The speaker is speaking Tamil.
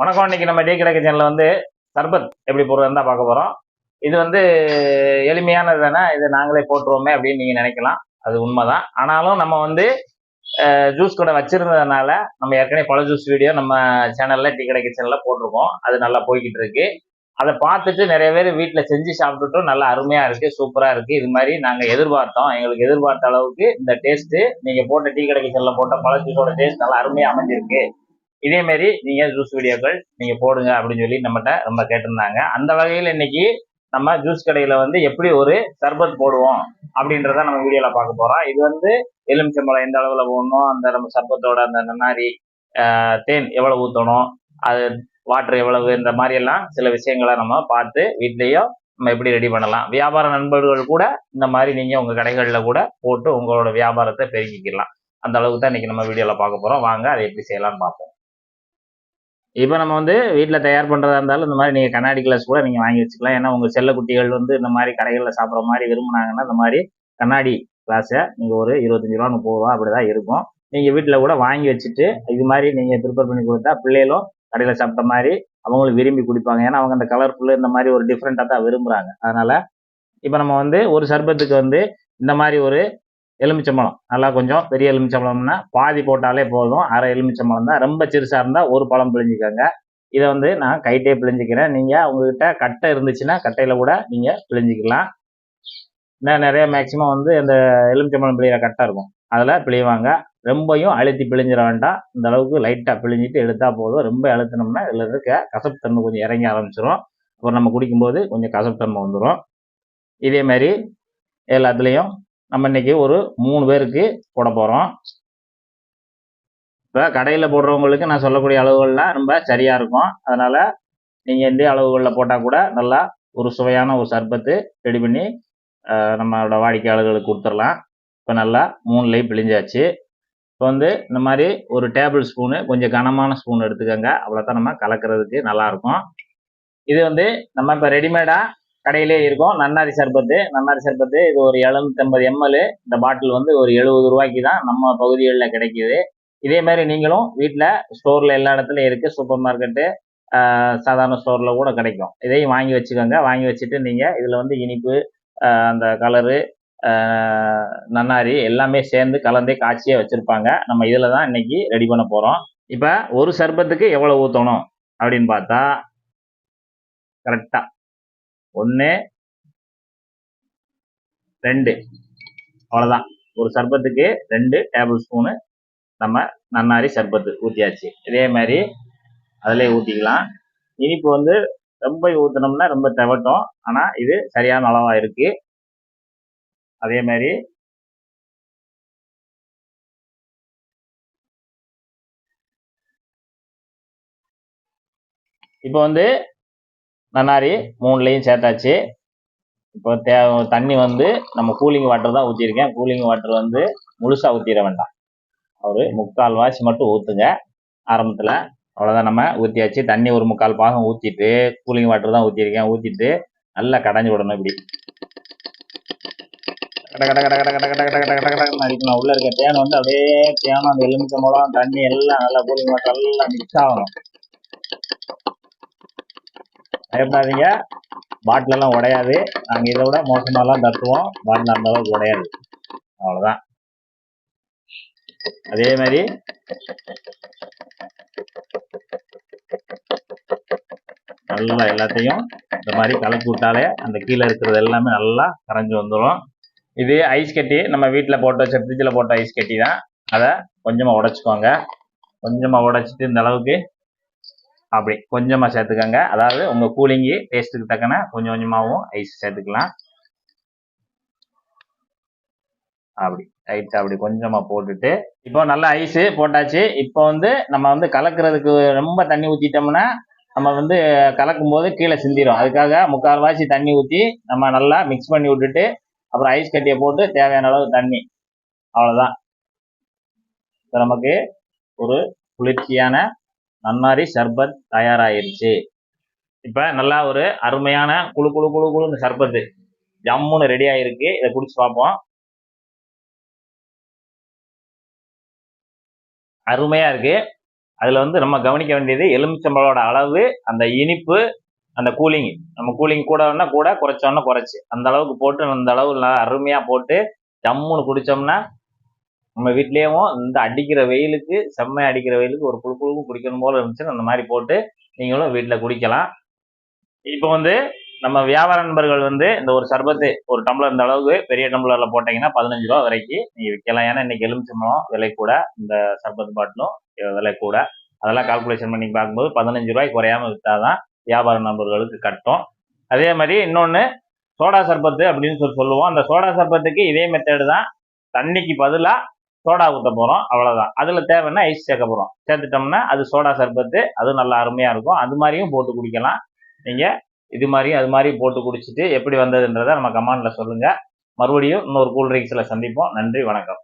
வணக்கம். இன்னைக்கு நம்ம டீ கடை கிச்சனில் வந்து சர்பத் எப்படி போடுறதுன்னு தான் பார்க்க போகிறோம் இது வந்து எளிமையானது தானே? இது நாங்களே போட்டுருவோமே அப்படின்னு நீங்கள் நினைக்கலாம். அது உண்மைதான். ஆனாலும் நம்ம வந்து ஜூஸ் கூட வச்சிருந்ததுனால நம்ம ஏற்கனவே பல ஜூஸ் வீடியோ நம்ம சேனல்ல டீ கடை கிச்சனில் போட்டிருக்கோம். அது நல்லா போய்கிட்டு இருக்கு. அதை பார்த்துட்டு நிறைய பேர் வீட்டில் செஞ்சு சாப்பிட்டுட்டும் நல்லா அருமையாக இருக்கு சூப்பராக இருக்கு. இது மாதிரி நாங்கள் எதிர்பார்த்தோம். எங்களுக்கு எதிர்பார்த்த அளவுக்கு இந்த டேஸ்ட்டு நீங்கள் போட்ட டீ கடை கிச்சனில் போட்ட பழ ஜூஸோட டேஸ்ட் நல்லா அருமையாக அமைஞ்சிருக்கு. இதே மாதிரி நீங்க ஜூஸ் வீடியோக்கள் நீங்க போடுங்க அப்படின்னு சொல்லி நம்மகிட்ட ரொம்ப கேட்டிருந்தாங்க. அந்த வகையில் இன்னைக்கு நம்ம ஜூஸ் கடையில வந்து எப்படி ஒரு சர்பத் போடுவோம் அப்படின்றத நம்ம வீடியோல பார்க்க போறோம். இது வந்து எலுமிச்சம்பழம் எந்த அளவுல போடணும் அந்த நம்ம சர்பத்தோட அந்த நன்னாரி தேன் எவ்வளவு ஊற்றணும் அது வாட்டர் எவ்வளவு இந்த மாதிரி எல்லாம் சில விஷயங்களை நம்ம பார்த்து வீட்லயும் நம்ம எப்படி ரெடி பண்ணலாம். வியாபார நண்பர்கள் கூட இந்த மாதிரி நீங்க உங்க கடைகள்ல கூட போட்டு உங்களோட வியாபாரத்தை பெருக்கிக்கலாம். அந்த அளவுக்கு தான் இன்னைக்கு நம்ம வீடியோல பார்க்க போறோம். வாங்க அதை எப்படி செய்யலாம்னு பார்ப்போம். இப்போ நம்ம வந்து வீட்டில் தயார் பண்ணுறதா இருந்தாலும் இந்த மாதிரி நீங்கள் கண்ணாடி கிளாஸ் கூட நீங்கள் வாங்கி வச்சுக்கலாம். ஏன்னா உங்கள் செல்ல குட்டிகள் வந்து இந்த மாதிரி கடைகளில் சாப்பிட்ற மாதிரி விரும்புனாங்கன்னா இந்த மாதிரி கண்ணாடி கிளாஸை நீங்கள் ஒரு இருபத்தஞ்சி ரூபா முப்பது ரூபா அப்படி தான் இருக்கும். நீங்கள் வீட்டில் கூட வாங்கி வச்சுட்டு இது மாதிரி நீங்கள் ப்ரிப்பேர் பண்ணி கொடுத்தா பிள்ளைகளும் கடையில் சாப்பிட்ட மாதிரி அவங்களும் விரும்பி குடிப்பாங்க. ஏன்னா அவங்க அந்த கலர்ஃபுல்லு இந்த மாதிரி ஒரு டிஃப்ரெண்ட்டாக தான் விரும்புகிறாங்க அதனால் இப்போ நம்ம வந்து ஒரு சர்பத்துக்கு வந்து இந்த மாதிரி ஒரு எலுமிச்சம்பழம். நல்லா கொஞ்சம் பெரிய எலுமிச்சம்பழம்னா பாதி போட்டாலே போதும். அரை எலுமிச்சம்பழம் தான். ரொம்ப சிறுசாக இருந்தால் ஒரு பழம் பிழிஞ்சிக்கோங்க. இதை வந்து நான் கைட்டே பிழிஞ்சிக்கிறேன். நீங்கள் உங்ககிட்ட கட்டை இருந்துச்சுன்னா கட்டையில் கூட நீங்கள் பிழிஞ்சிக்கலாம். இன்னும் நிறைய மேக்ஸிமம் வந்து இந்த எலுமிச்சம்பழம் பிழிகிற கட்டை இருக்கும். அதில் பிழிவாங்க. ரொம்பையும் அழுத்தி பிழிஞ்சிட வேண்டாம். இந்த அளவுக்கு லைட்டாக பிழிஞ்சிட்டு எடுத்தால் போதும். ரொம்ப அழுத்தினோம்னா இதில் இருக்க கசப்பு தன்மை கொஞ்சம் இறங்கி ஆரம்பிச்சிடும் அப்புறம் நம்ம குடிக்கும்போது கொஞ்சம் கசப்பு தன்மை வந்துடும் இதே மாதிரி எல்லாத்துலேயும் நம்ம இன்னைக்கு ஒரு மூணு பேருக்கு போட போகிறோம் இப்போ கடையில் போடுறவங்களுக்கு நான் சொல்லக்கூடிய அளவுகள்லாம் ரொம்ப சரியாக இருக்கும். அதனால் நீங்கள் இந்த அளவுகளில் போட்டால் கூட நல்லா ஒரு சுவையான ஒரு சர்பத்து ரெடி பண்ணி நம்மளோட வாடிக்கையாளர்களுக்கு கொடுத்துடலாம். இப்போ நல்லா மூணுலேயும் பிழிஞ்சாச்சு. இப்போ வந்து இந்த மாதிரி ஒரு டேபிள் ஸ்பூனு கொஞ்சம் கனமான ஸ்பூன் எடுத்துக்கோங்க. அவ்வளோதான் நம்ம கலக்கிறதுக்கு நல்லாயிருக்கும் இது வந்து நம்ம இப்போ ரெடிமேடாக கடையிலே இருக்கும். நன்னாரி சர்பத்து. நன்னாரி சர்பத்து இது ஒரு எழுநூத்தம்பது எம்எல் இந்த பாட்டில் வந்து ஒரு எழுபது ரூபாய்க்கு தான் நம்ம பகுதிகளில் கிடைக்கிது. இதே மாதிரி நீங்களும் வீட்டில் ஸ்டோரில் எல்லா இடத்துலையும் இருக்குது சூப்பர் மார்க்கெட்டு சாதாரண ஸ்டோரில் கூட கிடைக்கும். இதையும் வாங்கி வச்சுக்கோங்க. வாங்கி வச்சுட்டு நீங்கள் இதில் வந்து இனிப்பு அந்த கலரு நன்னாரி எல்லாமே சேர்ந்து கலந்தே காய்ச்சியாக வச்சுருப்பாங்க. நம்ம இதில் தான் இன்னைக்கு ரெடி பண்ண போகிறோம் இப்போ ஒரு சர்பத்துக்கு எவ்வளோ ஊற்றணும் அப்படின்னு பார்த்தா கரெக்டாக ஒன்று ரெண்டு. அவ்வளோதான் ஒரு சர்பத்துக்கு ரெண்டு டேபிள் ஸ்பூனு நம்ம நன்னாரி சர்பத்து ஊற்றியாச்சு இதே மாதிரி அதிலே ஊற்றிக்கலாம் இனிப்பு வந்து ரொம்ப ஊற்றினோம்னா ரொம்ப தவட்டும். ஆனால் இது சரியான அளவாக இருக்கு. அதே மாதிரி இப்போ வந்து நன்னாரி மூணுலேயும் சேர்த்தாச்சு. இப்போ தே தண்ணி வந்து நம்ம கூலிங் வாட்டர் தான் ஊற்றிருக்கேன் கூலிங் வாட்டர் வந்து முழுசாக ஊற்றிட வேண்டாம். ஒரு முக்கால் வாசி மட்டும் ஊற்றுங்க ஆரம்பத்தில் அவ்வளோதான் நம்ம ஊற்றியாச்சு தண்ணி ஒரு முக்கால் பாகம் ஊற்றிட்டு கூலிங் வாட்டர் தான் ஊற்றிருக்கேன் ஊற்றிட்டு நல்லா கடைஞ்சி விடணும் இப்படி. கட கட கட கட கட கட கட கட கட கடன்னு அடிக்கணும் உள்ள இருக்க தேன் வந்து அப்படியே தேனும் அந்த எலுமிச்சை மூலம் தண்ணி எல்லாம் நல்லா கூலிங் வாட்டர் எல்லாம் மிக்ஸ் ஆகணும். பயப்படாதீங்க. பாட்டிலெல்லாம் உடையாது. நாங்கள் இதை விட மோசமாலாம் தட்டுவோம். பாட்டில் அந்த அளவுக்கு உடையாது. அவ்வளோதான் அதே மாதிரி நல்லா எல்லாத்தையும் இந்த மாதிரி கலக்கி விட்டாலே அந்த கீழே இருக்கிறது எல்லாமே நல்லா கரைஞ்சி வந்துடும் இது ஐஸ் கட்டி நம்ம வீட்டில் போட்ட வச்ச ஃப்ரிட்ஜில் போட்ட ஐஸ் கட்டி தான். அதை கொஞ்சமாக உடைச்சிக்கோங்க. கொஞ்சமாக உடைச்சிட்டு இந்த அளவுக்கு அப்படி கொஞ்சமாக சேர்த்துக்கோங்க. அதாவது உங்கள் கூலிங்கு டேஸ்ட்டுக்கு தக்கன கொஞ்சம் கொஞ்சமாகவும் ஐஸ் சேர்த்துக்கலாம். அப்படி ஐட் அப்படி கொஞ்சமாக போட்டுட்டு இப்போ நல்லா ஐஸு போட்டாச்சு. இப்போ வந்து நம்ம வந்து கலக்கிறதுக்கு ரொம்ப தண்ணி ஊற்றிட்டோம்னா நம்ம வந்து கலக்கும் போது கீழே சிந்திடும் அதுக்காக முக்கால்வாசி தண்ணி ஊற்றி நம்ம நல்லா மிக்ஸ் பண்ணி விட்டுட்டு அப்புறம் ஐஸ் கட்டியை போட்டு தேவையான அளவு தண்ணி. அவ்வளோதான் இப்போ நமக்கு ஒரு குளிர்ச்சியான நன்னாரி சர்பத் தயாராயிருச்சு. இப்போ நல்லா ஒரு அருமையான குழு குழு குழு குழுன்னு சர்பத்து. ஜம்முன்னு ரெடி ஆகிருக்கு இதை குடிச்சு பார்ப்போம். அருமையா இருக்கு. அதில் வந்து நம்ம கவனிக்க வேண்டியது எலுமிச்சம்பழோட அளவு அந்த இனிப்பு அந்த கூலிங். நம்ம கூலிங் கூட வேணா கூட குறைச்சோன்னா குறைச்சி. அந்த அளவுக்கு போட்டு அந்த அளவு நல்லா அருமையாக போட்டு ஜம்முன்னு குடிச்சோம்னா நம்ம வீட்லேயும் இந்த அடிக்கிற வெயிலுக்கு செம்மையாக அடிக்கிற வெயிலுக்கு ஒரு குழு குழுவும் குடிக்கணும் போல இருந்துச்சுன்னா அந்த மாதிரி போட்டு நீங்களும் வீட்டில் குடிக்கலாம். இப்போ வந்து நம்ம வியாபார நண்பர்கள் வந்து இந்த ஒரு சர்பத்து ஒரு டம்ளர் இந்த அளவுக்கு பெரிய டம்ளரில் போட்டிங்கன்னா பதினஞ்சு ரூபா வரைக்கும் நீங்கள் விற்கலாம். ஏன்னா இன்னைக்கு எலுமிச்சம்பழம் விலை கூட இந்த சர்பத் பாட்டிலும் விலை கூட. அதெல்லாம் கால்குலேஷன் பண்ணி பார்க்கும்போது பதினஞ்சு ரூபாய் குறையாம விற்றாதான் வியாபார நண்பர்களுக்கு கட்டும். அதே மாதிரி இன்னொன்று சோடா சர்பத்து அப்படின்னு சொல்லி சொல்லுவோம். அந்த சோடா சர்பத்துக்கு இதே மெத்தேடு தான். தண்ணிக்கு பதிலாக சோடா ஊற்ற போகிறோம் அவ்வளோதான் அதில் தேவைன்னா ஐஸ் சேர்க்க போகிறோம் சேர்த்துட்டோம்னா அது சோடா சர்பத்து அதுவும் நல்லா அருமையாக இருக்கும். அது மாதிரியும் போட்டு குடிக்கலாம். நீங்கள் இது மாதிரியும் அது மாதிரியும் போட்டு குடிச்சிட்டு எப்படி வந்ததுன்றதை நம்ம கமாண்டில் சொல்லுங்கள் மறுபடியும் இன்னொரு கூல் ட்ரிங்க்ஸில் சந்திப்போம். நன்றி வணக்கம்.